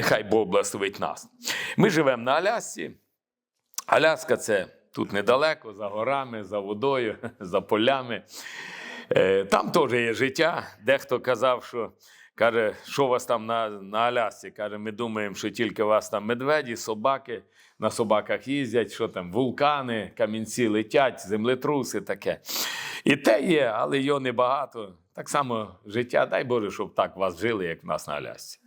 Нехай Бог благословить нас. Ми живемо на Алясці. Аляска це тут недалеко, за горами, за водою, за полями. Е, Там теж є життя. Дехто казав, що каже, що у вас там на, на Алясці? Каже, ми думаємо, що тільки у вас там медведі, собаки на собаках їздять, що там вулкани, камінці летять, землетруси таке. І те є, але його небагато. Так само життя, дай Боже, щоб так вас жили, як в нас на Алясці.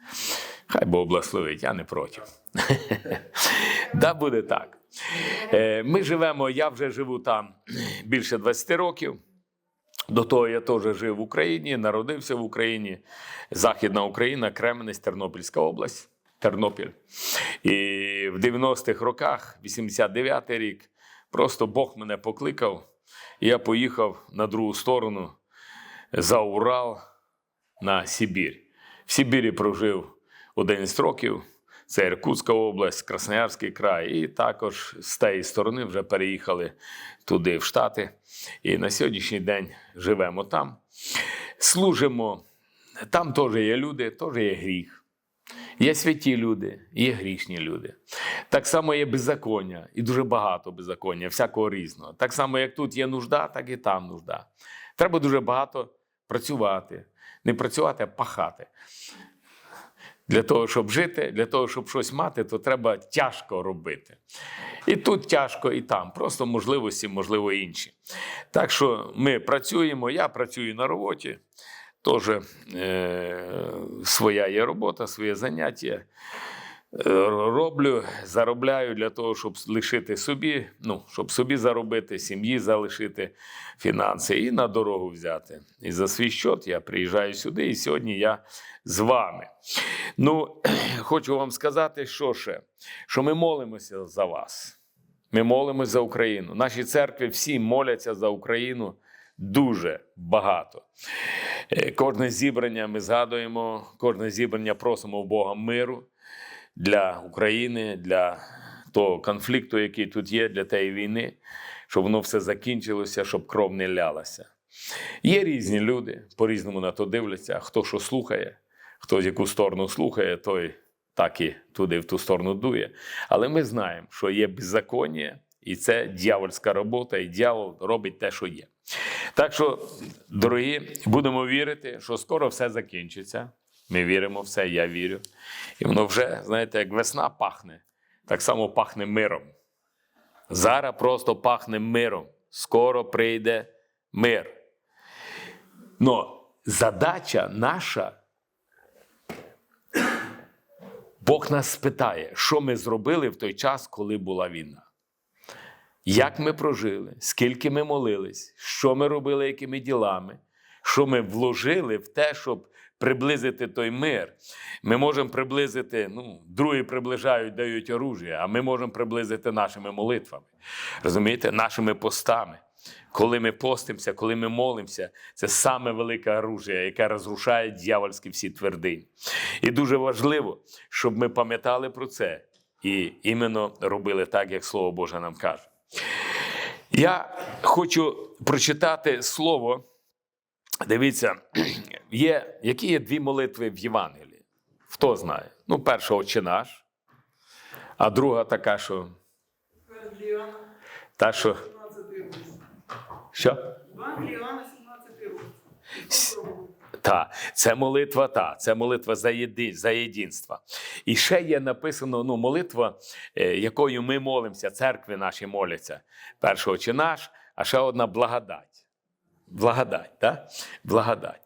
Хай Бог благословить, я не проти. Да буде так. Е, Ми живемо, я вже живу там більше 20 років. До того я теж жив в Україні, народився в Україні. Західна Україна, Кременець, Тернопільська область, Тернопіль. І в 90-х роках, 89-й рік, просто Бог мене покликав, і я поїхав на другу сторону за Урал на Сибір. В Сибірі прожив 11 років. Це Іркутська область, Красноярський край, і також з тієї сторони вже переїхали туди, в Штати. І на сьогоднішній день живемо там. Служимо. Там теж є люди, теж є гріх. Є святі люди, є грішні люди. Так само є беззаконня, і дуже багато беззаконня, всякого різного. Так само, як тут є нужда, так і там нужда. Треба дуже багато працювати. Не працювати, а пахати. Для того, щоб жити, для того, щоб щось мати, то треба тяжко робити. І тут тяжко, і там. Просто можливості, можливо, інші. Так що ми працюємо, я працюю на роботі, теж е, своя є робота, своє заняття. Е, Роблю, заробляю для того, щоб лишити собі, ну, щоб собі заробити, сім'ї залишити фінанси і на дорогу взяти. І за свій счет я приїжджаю сюди, і сьогодні я з вами. Ну, хочу вам сказати, що ще, що ми молимося за вас. Ми молимося за Україну. Наші церкви всі моляться за Україну дуже багато. Е, Кожне зібрання ми згадуємо, кожне зібрання просимо у Бога миру для України, для того конфлікту, який тут є, для тієї війни, щоб воно все закінчилося, щоб кров не лялася. Є різні люди, по-різному на то дивляться, хто що слухає, хто з яку сторону слухає, той так і туди, в ту сторону дує. Але ми знаємо, що є беззаконня, і це дьявольська робота, і дьявол робить те, що є. Так що, дорогі, будемо вірити, що скоро все закінчиться. Ми віримо в це, я вірю. І воно вже, знаєте, як весна пахне, так само пахне миром. Зараз просто пахне миром. Скоро прийде мир. Но задача наша. Бог нас спитає, що ми зробили в той час, коли була війна. Як ми прожили, скільки ми молились, що ми робили, якими ділами, що ми вложили в те, щоб приблизити той мир. Ми можемо приблизити, ну, другі приближають, дають оружие, а ми можемо приблизити нашими молитвами, розумієте, нашими постами. Коли ми постимося, коли ми молимося, це саме велике оружие, яке розрушає дьявольські всі твердині. І дуже важливо, щоб ми пам'ятали про це і іменно робили так, як Слово Боже нам каже. Я хочу прочитати слово. Дивіться, є, які є дві молитви в Євангелії. Хто знає? Ну, перша «Отче наш, а друга така, що. Та, що 17 році. що? Іван 17 році. Та, це молитва, та, це молитва за, єди, за єдинство. І ще є написано ну, молитва, е, якою ми молимося, церкви наші моляться. Першого чи наш, а ще одна благодать. Благодать, так? Благодать.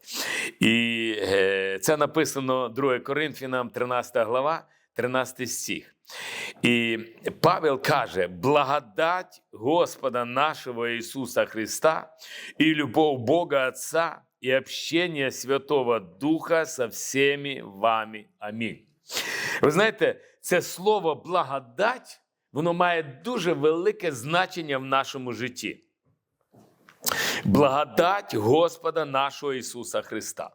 І е, це написано 2 Коринфянам, 13 глава, 13 стих. І Павел каже: благодать Господа нашего Ісуса Христа і любов Бога Отца і общение Святого Духа со всеми вами. Амінь. Ви знаєте, це слово благодать, воно має дуже велике значення в нашому житті. Благодать Господа нашого Ісуса Христа.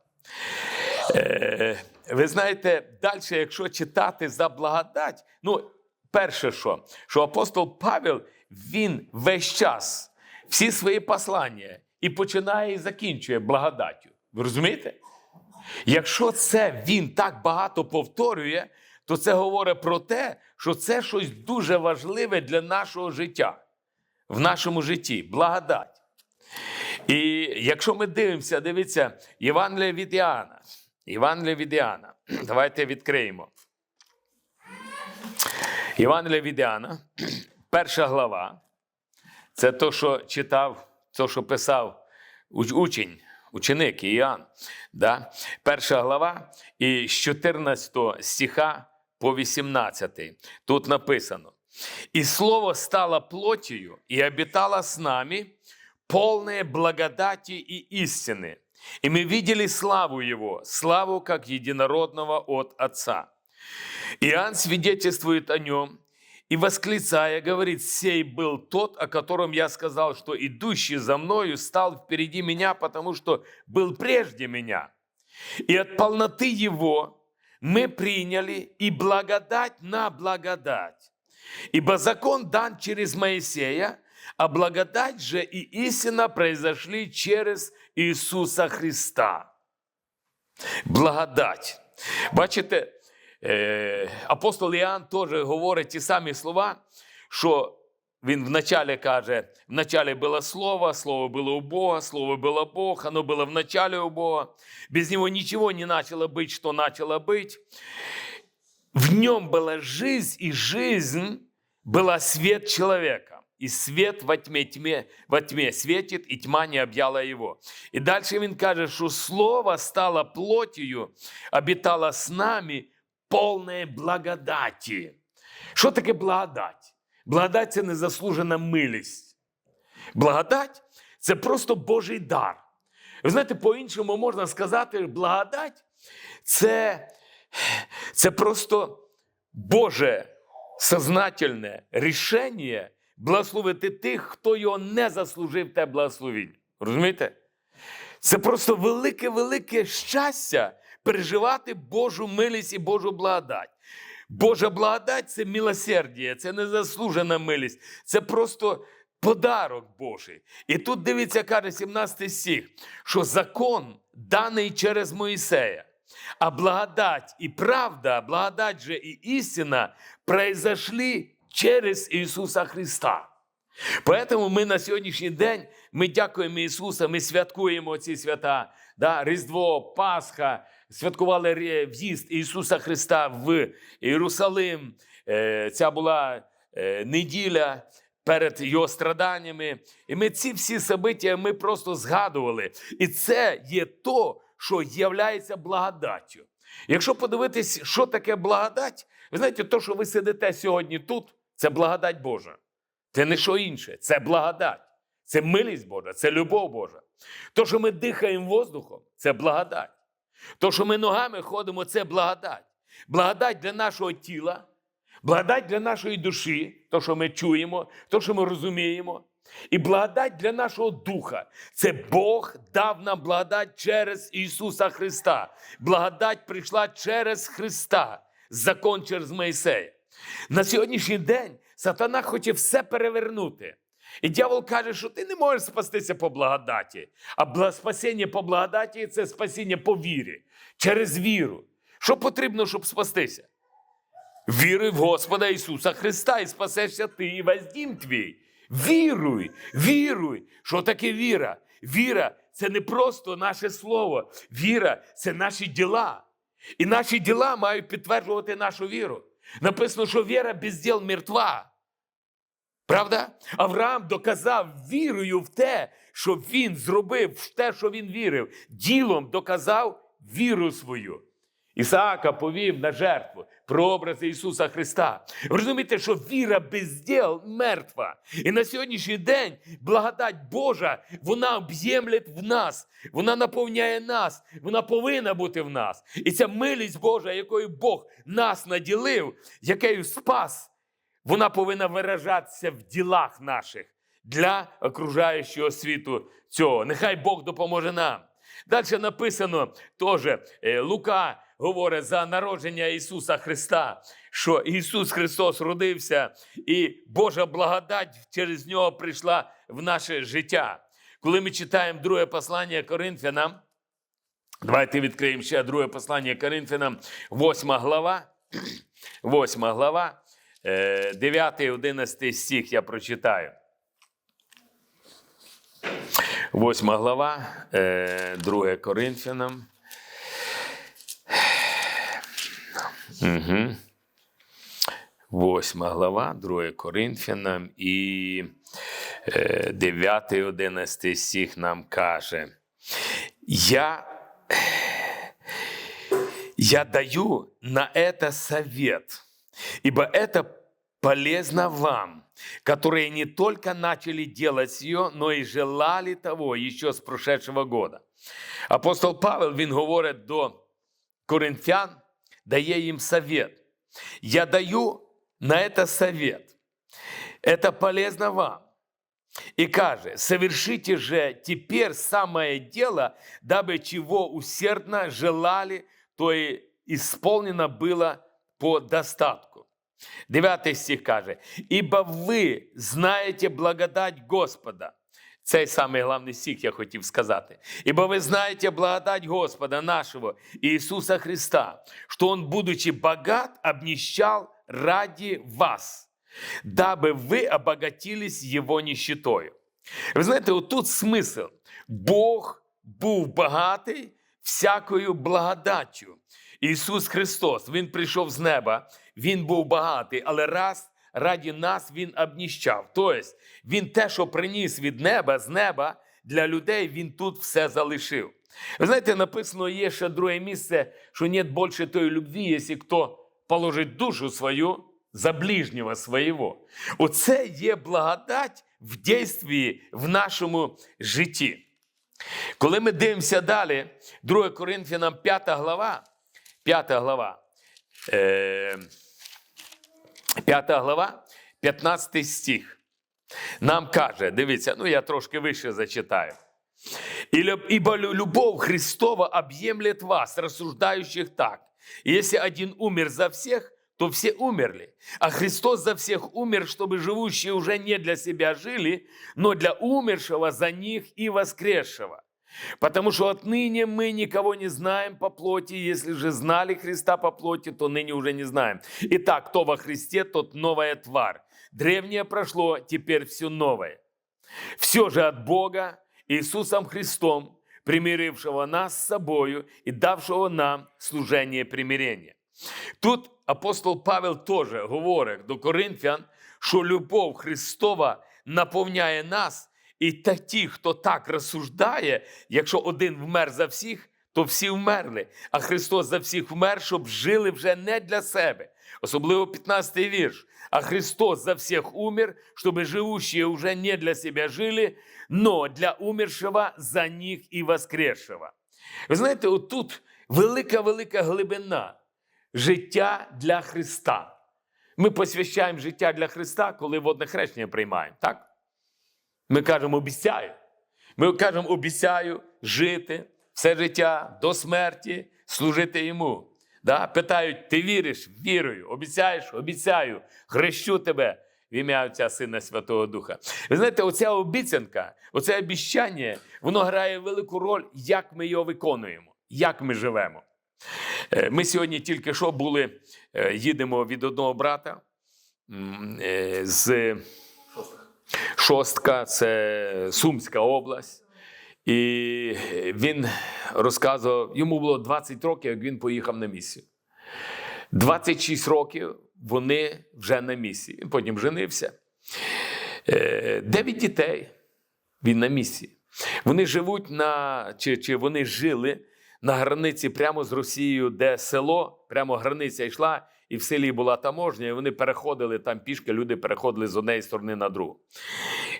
Е, ви знаєте, далі, якщо читати за благодать, ну, перше, що, що апостол Павел, він весь час всі свої послання і починає і закінчує благодаттю. Ви розумієте? Якщо це він так багато повторює, то це говорить про те, що це щось дуже важливе для нашого життя, в нашому житті благодать. І якщо ми дивимося, дивіться, Євангелія від Іоанна. Євангелія від Іоанна. Давайте відкриємо. Євангелія від Іоанна, перша глава. Це то, що читав, то, що писав учень, ученик Іоанн. Да? Перша глава, і з 14 стиха по 18. Тут написано: «И Слово стало плотью и обитало с нами, полное благодати и истины. И мы видели славу Его, славу как единородного от Отца. Иоанн свидетельствует о нем и, восклицая, говорит, «Сей был тот, о котором я сказал, что идущий за мною стал впереди меня, потому что был прежде меня. И от полноты его мы приняли и благодать на благодать. Ибо закон дан через Моисея, а благодать же и истина произошли через Иисуса Христа. Благодать. Бачите, е, апостол Іоанн теж говорить ті самі слова, що він вначале каже: вначале було слово, слово було у Бога, слово було Бог, оно было вначале у Бога. Без него ничего не начало быть, что начало быть. В нем была жизнь, и жизнь была свет человека. И свет во тьме, тьме, во тьме светит, и тьма не объяла его. И дальше він каже, що Слово стало плотью, обитало с нами, полное благодаті. Що таке благодать? Благодать це незаслужена милість. Благодать це просто Божий дар. Ви знаєте, по-іншому можна сказати, благодать це, це просто Боже сознательне рішення благословити тих, хто його не заслужив те благословіння. Розумієте? Це просто велике-велике щастя переживати Божу милість і Божу благодать. Божа благодать це милосердя, це незаслужена милість, це просто подарок Божий. І тут дивіться, каже 17 стих, що закон даний через Моїсея, а благодать і правда, благодать же і істина произошли через Ісуса Христа. Поэтому ми на сьогоднішній день ми дякуємо Ісуса, ми святкуємо ці свята, да, Різдво, Пасха, святкували в'їзд Ісуса Христа в Єрусалим. Е, Ця була е, неділя перед його страданнями. І ми ці всі собиття ми просто згадували. І це є то, що являється благодаттю. Якщо подивитись, що таке благодать, ви знаєте, то, що ви сидите сьогодні тут, це благодать Божа. Це не що інше, це благодать. Це милість Божа, це любов Божа. То, що ми дихаємо воздухом, це благодать. То, що ми ногами ходимо, це благодать. Благодать для нашого тіла, благодать для нашої душі, то, що ми чуємо, то, що ми розуміємо. І благодать для нашого духа. Це Бог дав нам благодать через Ісуса Христа. Благодать прийшла через Христа, закон через Моїсея. На сьогоднішній день сатана хоче все перевернути. І дьявол каже, що ти не можеш спастися по благодаті. А спасіння по благодаті це спасіння по вірі, через віру. Що потрібно, щоб спастися? Віруй в Господа Ісуса Христа і спасешся ти і весь дім твій. Віруй, віруй. Що таке віра? Віра це не просто наше слово. Віра це наші діла. І наші діла мають підтверджувати нашу віру. Написано, що віра без діл мертва. Правда? Авраам доказав вірою в те, що він зробив в те, що він вірив. Ділом доказав віру свою. Ісаака повів на жертву прообрази Ісуса Христа. Ви розумієте, що віра без діл мертва. І на сьогоднішній день благодать Божа, вона об'ємлє в нас, вона наповняє нас, вона повинна бути в нас. І ця милість Божа, якою Бог нас наділив, якою спас, вона повинна виражатися в ділах наших для окружаючого світу цього. Нехай Бог допоможе нам. Далі написано теж е, Лука говорить за народження Ісуса Христа, що Ісус Христос родився, і Божа благодать через нього прийшла в наше життя. Коли ми читаємо друге послання Коринфянам, Давайте відкриємо ще друге послання Коринфянам, 8 глава. 8 глава, 9-11 стих я прочитаю. 8 глава, 2 Коринфянам. Угу. 8 глава, 2 Коринфянам і 9-11 стих нам каже. Я, я даю на это совет, ибо это полезно вам, которые не только начали делать ее, но и желали того еще с прошедшего года. Апостол Павел, він говорить до коринфян, дає їм совет. Я даю на это совет. Это полезно вам. И каже, совершите же теперь самое дело, дабы чего усердно желали, то и исполнено было по достатку. Дев'ятий стих каже, «Ибо ви знаєте благодать Господа». Цей самий головний стих я хотів сказати. «Ибо ви знаєте благодать Господа нашего Иисуса Христа, что Он, будучи богат, обнищал ради вас, дабы вы обогатились Его нищетою». Ви знаєте, отут смисл. Бог був багатий всякою благодаттю. Ісус Христос, Він прийшов з неба, Він був багатий, але раз раді нас Він обніщав. Тобто, Він те, що приніс від неба, з неба для людей, Він тут все залишив. Ви знаєте, написано є ще друге місце, що нет більше тої любві, якщо хто положить душу свою за ближнього свого. Оце є благодать в дійстві в нашому житті. Коли ми дивимося далі, 2 Коринфянам 5 глава, 5 глава, 5 глава, 15 стих. Нам каже, дивіться, ну я трошки вище зачитаю. «Ибо любовь Христова объемлет вас, рассуждающих так. Если один умер за всех, то все умерли. А Христос за всех умер, чтобы живущие уже не для себя жили, но для умершего за них и воскресшего. Потому что отныне мы никого не знаем по плоти, если же знали Христа по плоти, то ныне уже не знаем. Итак, кто во Христе, тот новая тварь. Древнее прошло, теперь все новое. Все же от Бога, Иисусом Христом, примирившего нас с собою и давшего нам служение примирения. Тут апостол Павел теж говорить до Коринфян, що любов Христова наповняє нас, і та ті, хто так розсуждає, якщо один вмер за всіх, то всі вмерли. А Христос за всіх вмер, щоб жили вже не для себе. Особливо 15-й вірш. А Христос за всех умер, чтобы живущие уже не для себя жили, но для умершего за них і воскресшего. Ви знаєте, отут велика-велика глибина життя для Христа. Ми посвящаємо життя для Христа, коли водне хрещення приймаємо, так? Ми кажемо обіцяю. Ми кажемо обіцяю жити все життя до смерті, служити йому. Да? Питають, ти віриш? Вірую. Обіцяєш? Обіцяю. Хрещу тебе в ім'я Отця Сина Святого Духа. Ви знаєте, оця обіцянка, оце обіщання, воно грає велику роль, як ми його виконуємо, як ми живемо. Е, Ми сьогодні тільки що були, е, їдемо від одного брата е, з Шостка, це Сумська область. І він розказував, йому було 20 років, як він поїхав на місію. 26 років вони вже на місії. Він потім женився. Е, Дев'ять дітей він на місії. Вони живуть на чи, чи вони жили на границі прямо з Росією, де село, прямо границя йшла, і в селі була таможня, і вони переходили там пішки, люди переходили з однієї сторони на другу.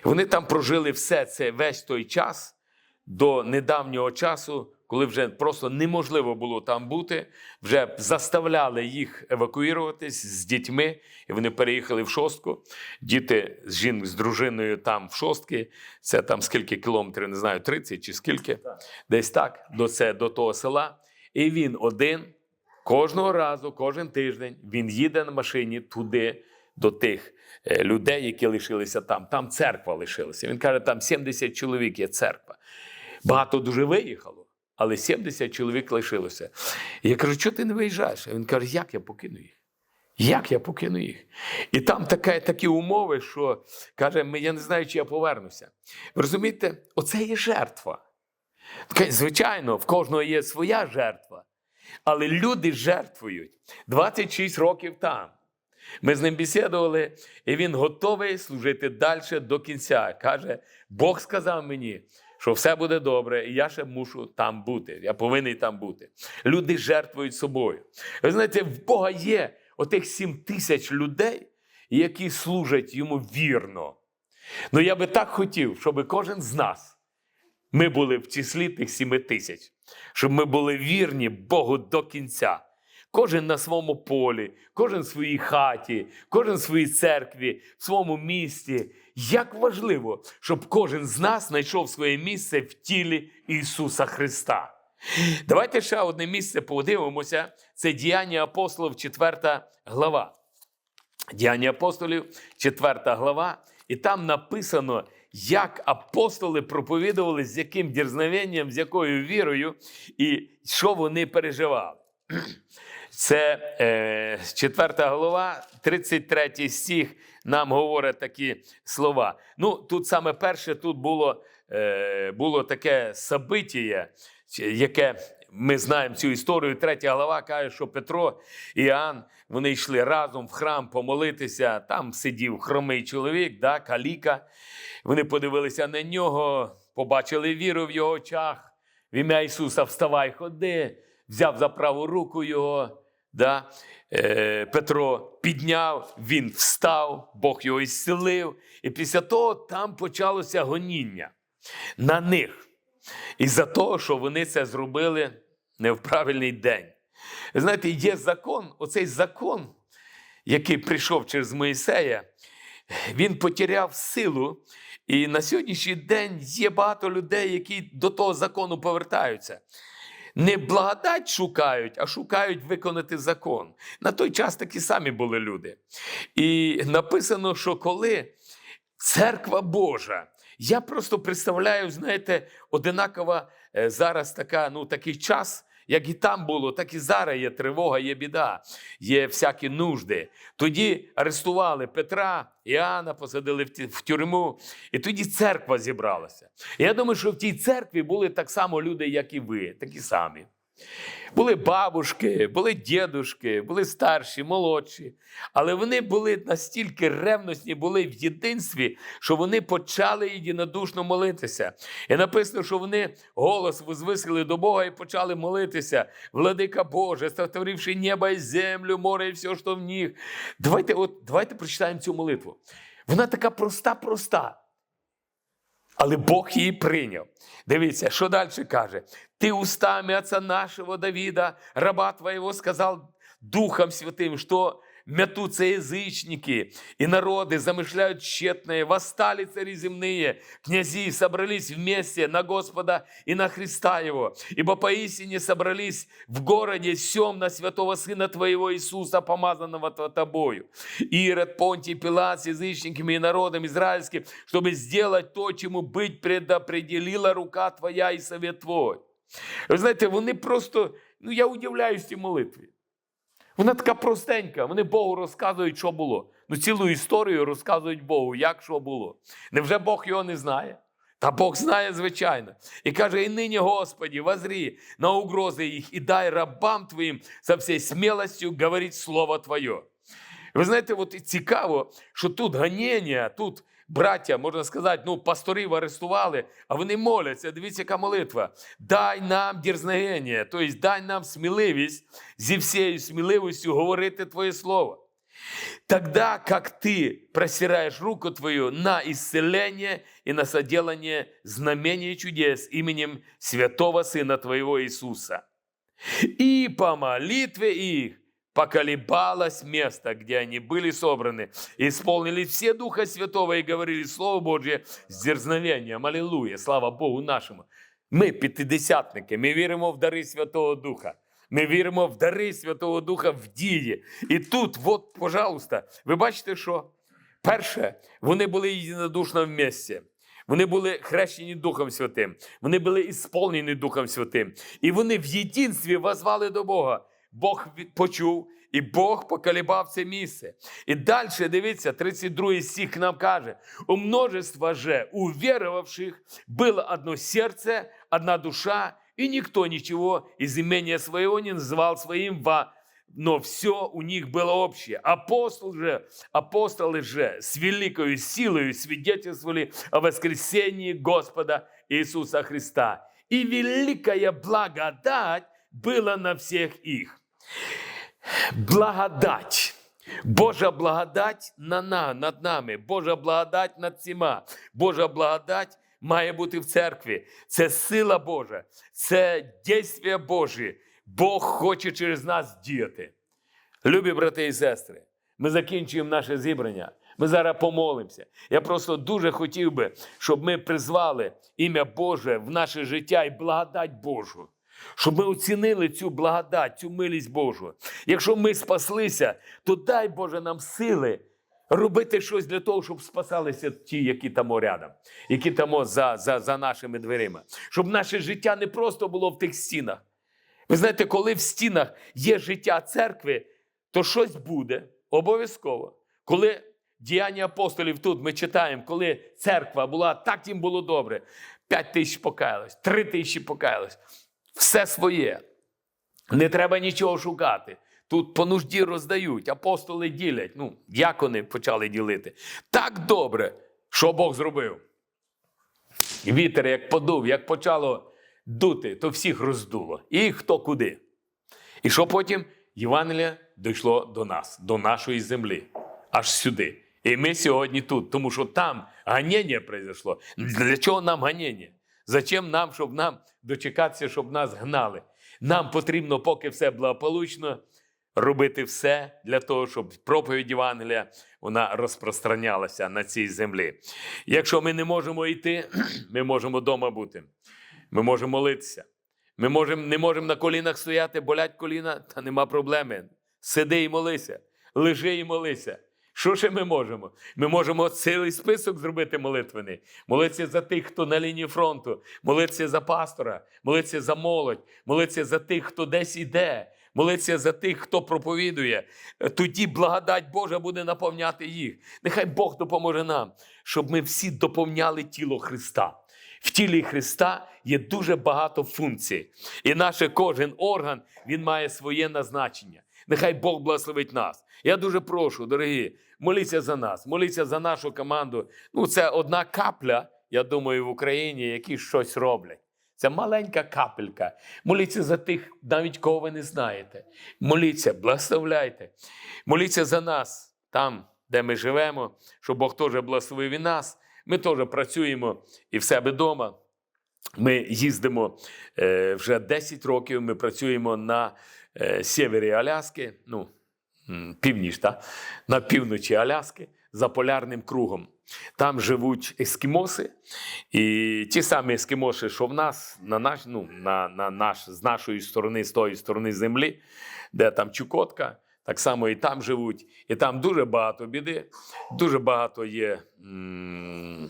Вони там прожили все це весь той час до недавнього часу, коли вже просто неможливо було там бути, вже заставляли їх евакуюватись з дітьми, і вони переїхали в шостку. Діти з жін з дружиною там в шостки. Це там скільки кілометрів, не знаю, 30 чи скільки, десь так, до, це, до того села. І він один кожного разу, кожен тиждень він їде на машині туди. До тих е, людей, які лишилися там. Там церква лишилася. Він каже, там 70 чоловік є церква. Багато дуже виїхало, але 70 чоловік лишилося. Я кажу, чого ти не виїжджаєш? Він каже, як я покину їх? Як я покину їх? І там таке, такі умови, що каже, я не знаю, чи я повернуся. Ви розумієте, оце є жертва. Звичайно, в кожного є своя жертва, але люди жертвують 26 років там. Ми з ним бесідували, і він готовий служити далі до кінця. Каже: Бог сказав мені, що все буде добре, і я ще мушу там бути. Я повинен там бути. Люди жертвують собою. Ви знаєте, в Бога є отих 7 тисяч людей, які служать йому вірно. Ну я би так хотів, щоб кожен з нас ми були в числі тих 7 тисяч, щоб ми були вірні Богу до кінця. Кожен на своєму полі, кожен в своїй хаті, кожен в своїй церкві, в своєму місті. Як важливо, щоб кожен з нас знайшов своє місце в тілі Ісуса Христа. Давайте ще одне місце подивимося. Це діяння апостолів, 4 глава. Діяння апостолів, 4 глава, і там написано, як апостоли проповідували, з яким дірзновенням, з якою вірою, і що вони переживали. Це е, 4 глава, 33 стих нам говорить такі слова. Ну, тут саме перше, тут було, е, було таке собиття, яке ми знаємо цю історію. Третя глава каже, що Петро і Іоанн, вони йшли разом в храм помолитися. Там сидів хромий чоловік, да, каліка. Вони подивилися на нього, побачили віру в його очах. В ім'я Ісуса вставай, ходи, взяв за праву руку його. Да? Е, Петро підняв, він встав, Бог його ісцелив. І після того там почалося гоніння на них. Із-за того, що вони це зробили не в правильний день. Ви знаєте, є закон, оцей закон, який прийшов через Моїсея, він потеряв силу. І на сьогоднішній день є багато людей, які до того закону повертаються. Не благодать шукають, а шукають виконати закон. На той час такі самі були люди. І написано, що коли церква Божа, я просто представляю, знаєте, одинакова е, зараз така, ну, такий час, як і там було, так і зараз є тривога, є біда, є всякі нужди. Тоді арестували Петра, Іоанна, посадили в тюрму, і тоді церква зібралася. Я думаю, що в тій церкві були так само люди, як і ви, такі самі. Були бабушки, були дідушки, були старші, молодші. Але вони були настільки ревностні, були в єдинстві, що вони почали єдинодушно молитися. І написано, що вони голос возвисили до Бога і почали молитися. Владика Боже, сотворивши небо і землю, море і все, що в них. Давайте, от, давайте прочитаємо цю молитву. Вона така проста-проста. Але Бог її прийняв. Дивіться, що далі каже. Ти устами отца нашого Давіда, раба Твоєго, сказав Духом Святим, что мятутся язычники, и народы замышляют тщетное, восстали цари земные, князи собрались вместе на Господа и на Христа Его, ибо поистине собрались в городе сем на святого Сына Твоего Иисуса, помазанного Т- Тобою. Ирод, Понтий, Пилат с язычниками и народом израильским, чтобы сделать то, чему быть предопределила рука Твоя и совет Твой. Ви знаєте, вони просто, ну я удивляюсь цій молитві. Вона така простенька. Вони Богу розказують, що було. Ну, цілу історію розказують Богу, як що було. Невже Бог його не знає? Та Бог знає, звичайно. І каже: і нині, Господі, возрі на угрози їх і дай рабам твоїм со всією смілостю говорить Слово Твоє. Ви знаєте, от цікаво, що тут ганіння, тут браття, можна сказати, ну, пасторів арестували, а вони моляться. Дивіться, яка молитва. Дай нам дірзнагення, тобто дай нам сміливість зі всією сміливістю говорити Твоє Слово. Тогда, как ты простираешь руку твою на исцеление и на соделание знамений и чудес именем святого Сына Твоего Иисуса. И по молитве их поколебалось место, где они были собраны, исполнили все Духа Святого и говорили Слово Божье с дерзновением. Аллилуйя, слава Богу нашому. Ми п'ятидесятники, ми віримо в дари Святого Духа. Ми віримо в дари Святого Духа в дії. І тут, от, пожалуйста, ви бачите, що перше, вони були єдинодушно в місці. Вони були хрещені Духом Святим, вони були ісполнені Духом Святим. І вони в єдинстві возвали до Бога. Бог від- почув, і Бог поколебав це місце. І далі, дивіться, 32 стих нам каже: у множества же уверовавших было одно сердце, одна душа, и никто ничего из имения своего не называл своим во но все у них было общее. Апостол же, апостолы же с великою силою свидетельствовали о воскресении Господа Иисуса Христа. И великая благодать была на всех их. Благодать. Божа благодать на, на, над нами, Божа благодать над всіма, Божа благодать має бути в церкві. Це сила Божа, це дійствия Божі. Бог хоче через нас діяти. Любі брати і сестри, ми закінчуємо наше зібрання. Ми зараз помолимося. Я просто дуже хотів би, щоб ми призвали ім'я Боже в наше життя і благодать Божу. Щоб ми оцінили цю благодать, цю милість Божу. Якщо ми спаслися, то дай Боже нам сили робити щось для того, щоб спасалися ті, які там рядом, які там за, за, за нашими дверима. Щоб наше життя не просто було в тих стінах. Ви знаєте, коли в стінах є життя церкви, то щось буде обов'язково. Коли діяння апостолів тут ми читаємо, коли церква була, так їм було добре. П'ять тисяч покаялось, три тисячі покаялось. Все своє. Не треба нічого шукати. Тут по нужді роздають, апостоли ділять. Ну, дякони почали ділити. Так добре, що Бог зробив. Вітер як подув, як почало дути, то всіх роздуло. І хто куди. І що потім? Євангелія дійшло до нас, до нашої землі, аж сюди. І ми сьогодні тут, тому що там ганення произошло. Для чого нам ганення? Зачем нам, щоб нам дочекатися, щоб нас гнали? Нам потрібно, поки все благополучно, робити все для того, щоб проповідь Євангелія вона розпространялася на цій землі. Якщо ми не можемо йти, ми можемо вдома бути. Ми можемо молитися. Ми можем, не можемо на колінах стояти, болять коліна, та нема проблеми. Сиди і молися, лежи і молися. Що ще ми можемо? Ми можемо цілий список зробити молитвений. Молитися за тих, хто на лінії фронту, молитися за пастора, молитися за молодь, молитися за тих, хто десь іде, молитися за тих, хто проповідує. Тоді благодать Божа буде наповняти їх. Нехай Бог допоможе нам, щоб ми всі доповняли тіло Христа. В тілі Христа є дуже багато функцій. І наш кожен орган він має своє назначення. Нехай Бог благословить нас. Я дуже прошу, дорогі, моліться за нас, моліться за нашу команду. Ну, це одна капля, я думаю, в Україні, які щось роблять. Це маленька капелька. Моліться за тих, навіть кого ви не знаєте. Моліться, благословляйте. Моліться за нас там, де ми живемо, щоб Бог теж благословив і нас. Ми теж працюємо і в себе вдома. Ми їздимо е, вже 10 років. Ми працюємо на е, севері Аляски, ну, північ, та? на півночі Аляски за полярним кругом. Там живуть ескімоси, і ті самі ескімоси, що в нас, на наш, ну, на, на наш, з нашої сторони, з тої сторони землі, де там Чукотка, так само і там живуть. І там дуже багато біди, дуже багато є м,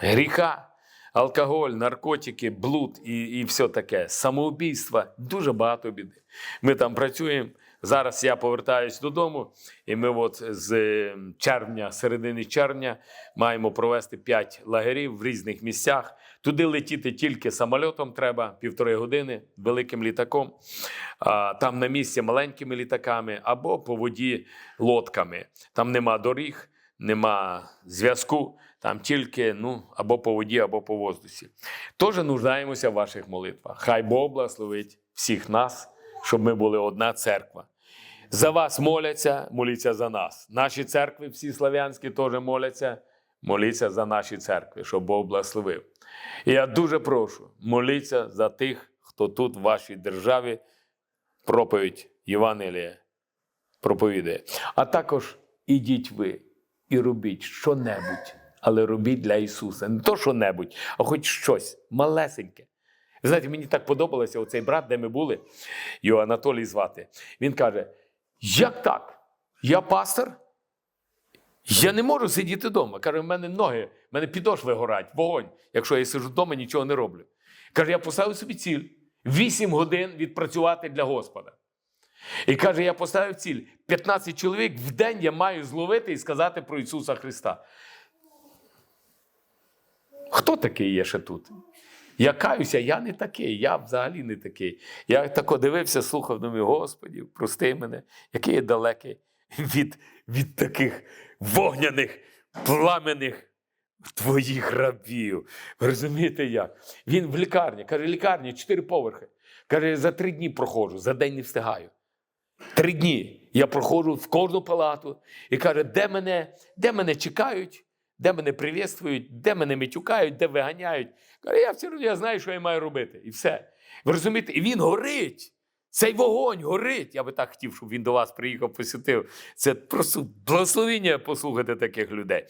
гріха, алкоголь, наркотики, блуд і, і все таке. Самоубійство, дуже багато біди. Ми там працюємо. Зараз я повертаюсь додому, і ми от з е, червня, середини червня, маємо провести 5 лагерів в різних місцях. Туди летіти тільки самольотом треба півтори години великим літаком. А там на місці маленькими літаками або по воді лодками. Там нема доріг, нема зв'язку. Там тільки ну, або по воді, або по воздусі. Тож нуждаємося в ваших молитвах. Хай Бог благословить всіх нас, щоб ми були одна церква. За вас моляться, моліться за нас. Наші церкви, всі славянські, теж моляться, моліться за наші церкви, щоб Бог благословив. І я дуже прошу, моліться за тих, хто тут в вашій державі проповідь Євангелія проповідає. А також ідіть ви і робіть що-небудь, але робіть для Ісуса. Не то що-небудь, а хоч щось малесеньке. Знаєте, мені так подобалося оцей брат, де ми були, його Анатолій звати. Він каже: Як так? Я пастор, Я не можу сидіти вдома. Каже, в мене ноги, в мене підошви горять, вогонь, якщо я сиджу вдома, нічого не роблю. Каже, я поставив собі ціль 8 годин відпрацювати для Господа. І каже, я поставив ціль 15 чоловік в день я маю зловити і сказати про Ісуса Христа. Хто такий є ще тут? Я каюся, я не такий, я взагалі не такий. Я тако дивився, слухав, думаю, Господі, прости мене, який я далекий від, від таких вогняних, пламенних твоїх рабів. Ви розумієте як? Він в лікарні, каже, лікарня, чотири поверхи. Каже, за три дні проходжу, за день не встигаю. Три дні я проходжу в кожну палату і каже, де мене, де мене чекають, де мене привітствують, де мене митюкають, де виганяють. Каже, я все одно знаю, що я маю робити. І все. Ви розумієте? І він горить. Цей вогонь горить. Я би так хотів, щоб він до вас приїхав, посвятив. Це просто благословіння послухати таких людей.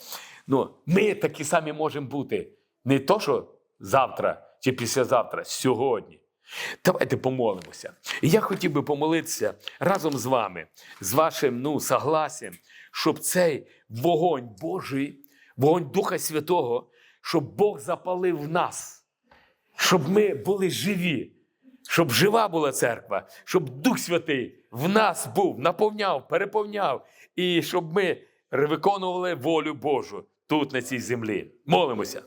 Ну, ми такі самі можемо бути. Не то, що завтра чи післязавтра, сьогодні. Давайте помолимося. Я хотів би помолитися разом з вами, з вашим ну, согласієм, щоб цей вогонь Божий, вогонь Духа Святого, щоб Бог запалив нас, щоб ми були живі, щоб жива була церква, щоб Дух Святий в нас був, наповняв, переповняв, і щоб ми виконували волю Божу тут, на цій землі. Молимося.